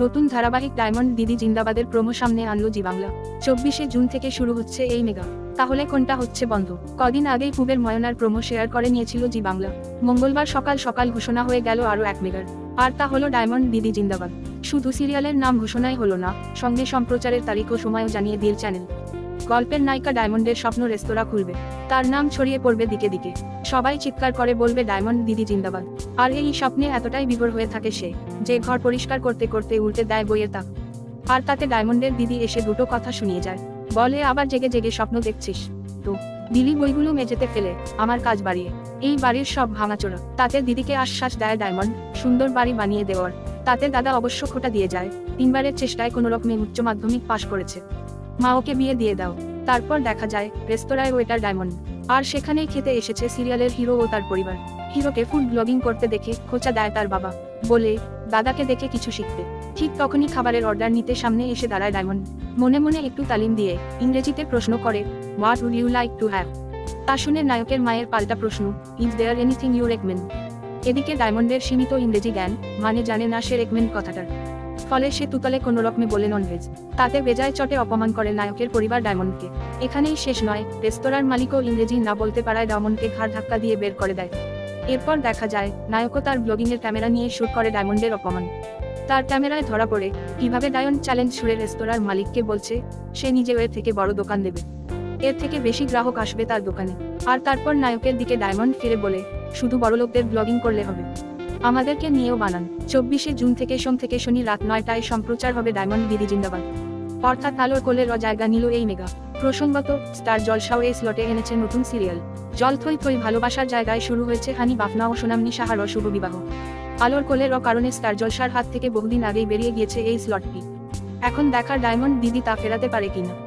নতুন ধারাবাহিক ডায়মন্ড দিদি জিন্দাবাদের প্রোমো সামনে আনলো জি বাংলা চব্বিশে জুন থেকে শুরু হচ্ছে এই মেগা। তাহলে কোনটা হচ্ছে বন্ধ? কদিন আগেই পুবের ময়নার প্রোমো শেয়ার করে নিয়েছিল জি বাংলা মঙ্গলবার সকাল সকাল ঘোষণা হয়ে গেল আরও এক মেগার। আর তা হলো ডায়মন্ড দিদি জিন্দাবাদ। শুধু সিরিয়ালের নাম ঘোষণাই হলো না, সঙ্গে সম্প্রচারের তারিখ ও সময়ও জানিয়ে দিল চ্যানেল। গল্পের নায়িকা ডায়মন্ডের স্বপ্ন রেস্তোরাঁ খুলবে। তার নাম ছড়িয়ে পড়বে দিকে দিকে। সবাই চিৎকার করে বলবে, ডায়মন্ড দিদি জিন্দাবাদ। আর এই স্বপ্নে এতটাই বিভোর হয়ে থাকে সে, যে ঘর পরিষ্কার করতে করতে উল্টে দেয় বইয়ের তাক। আর তাতে ডায়মন্ডের দিদি এসে দুটো কথা শুনিয়ে যায়। বলে, আবার জেগে জেগে স্বপ্ন দেখছিস তো? দিলি বইগুলো মেঝেতে ফেলে, আমার কাজ বাড়িয়ে। এই বাড়ির সব ভাঙাচোরা। তাতে দিদিকে আশ্বাস দেয় ডায়মন্ড, সুন্দর বাড়ি বানিয়ে দেওয়ার। তাতে দাদা অবশ্য খোটা দিয়ে যায়। তিনবারের চেষ্টায় কোনো রকমে উচ্চ মাধ্যমিক পাশ করেছে। মা ওকে বিয়ে দিয়ে দাও। তারপর দেখা যায়, রেস্তোরাঁয় ওয়েটার ডায়মন্ড। আর সেখানেই খেতে এসেছে সিরিয়ালের হিরো ও তার পরিবার। হিরোকে ফুড ব্লগিং করতে দেখে খোঁচা দেয় তার বাবা। বলে, দাদাকে দেখে কিছু শিখতে। ঠিক তখনই খাবারের অর্ডার নিতে সামনে এসে দাঁড়ায় ডায়মন্ড। মনে মনে একটু তালিম দিয়ে, ইংরেজিতে প্রশ্ন করে what would you like to have তা শুনে নায়কের মায়ের পাল্টা প্রশ্ন is there anything you recommend এদিকে ডায়মন্ডের সীমিত ইংরেজি জ্ঞান মানে জানে না সে রেকমেন্ড কথাটার। ফলে সে তুতলে কোনো রকমে বলে ননভেজ তাতে বেজায় চটে অপমান করে নায়কের পরিবার ডায়মন্ডকে। এখানেই শেষ নয়, রেস্তোরাঁর মালিকও ইংরেজি না বলতে পারায় ডায়মন্ডকে ঘাড় ধাক্কা দিয়ে বের করে দেয়। এরপর দেখা যায়, নায়কও তার ব্লগিংয়ের ক্যামেরা নিয়ে শুট করে ডায়মন্ডের অপমান। তার ক্যামেরায় ধরা পড়ে, কীভাবে ডায়ন চ্যালেঞ্জ ছুড়ে রেস্তোরাঁর মালিককে বলছে, সে নিজে এর থেকে বড় দোকান দেবে। এর থেকে বেশি গ্রাহক আসবে তার দোকানে। আর তারপর নায়কের দিকে ডায়মন্ড ফিরে বলে, শুধু বড়লোকদের ব্লগিং করলে হবে। আমাদেরকে নিয়েও বানান। চব্বিশে জুন থেকে সোম থেকে শনি রাত নয়টায় সম্প্রচার হবে ডায়মন্ড দিদি জিন্দাবাদ। অর্থাৎ আলোর কোলের জায়গা নিল এই মেগা। প্রসঙ্গত, স্টার জলসাও এই স্লটে এনেছে নতুন সিরিয়াল। জল থই থই ভালোবাসার জায়গায় শুরু হয়েছে হানি বাফনা ও সোনামনি সাহার অশুভ বিবাহ। আলোর কোলের কারণে স্টার জলসার হাত থেকে বহুদিন আগেই বেরিয়ে গিয়েছে এই স্লটটি। এখন দেখার ডায়মন্ড দিদি তা ফেরাতে পারে কিনা?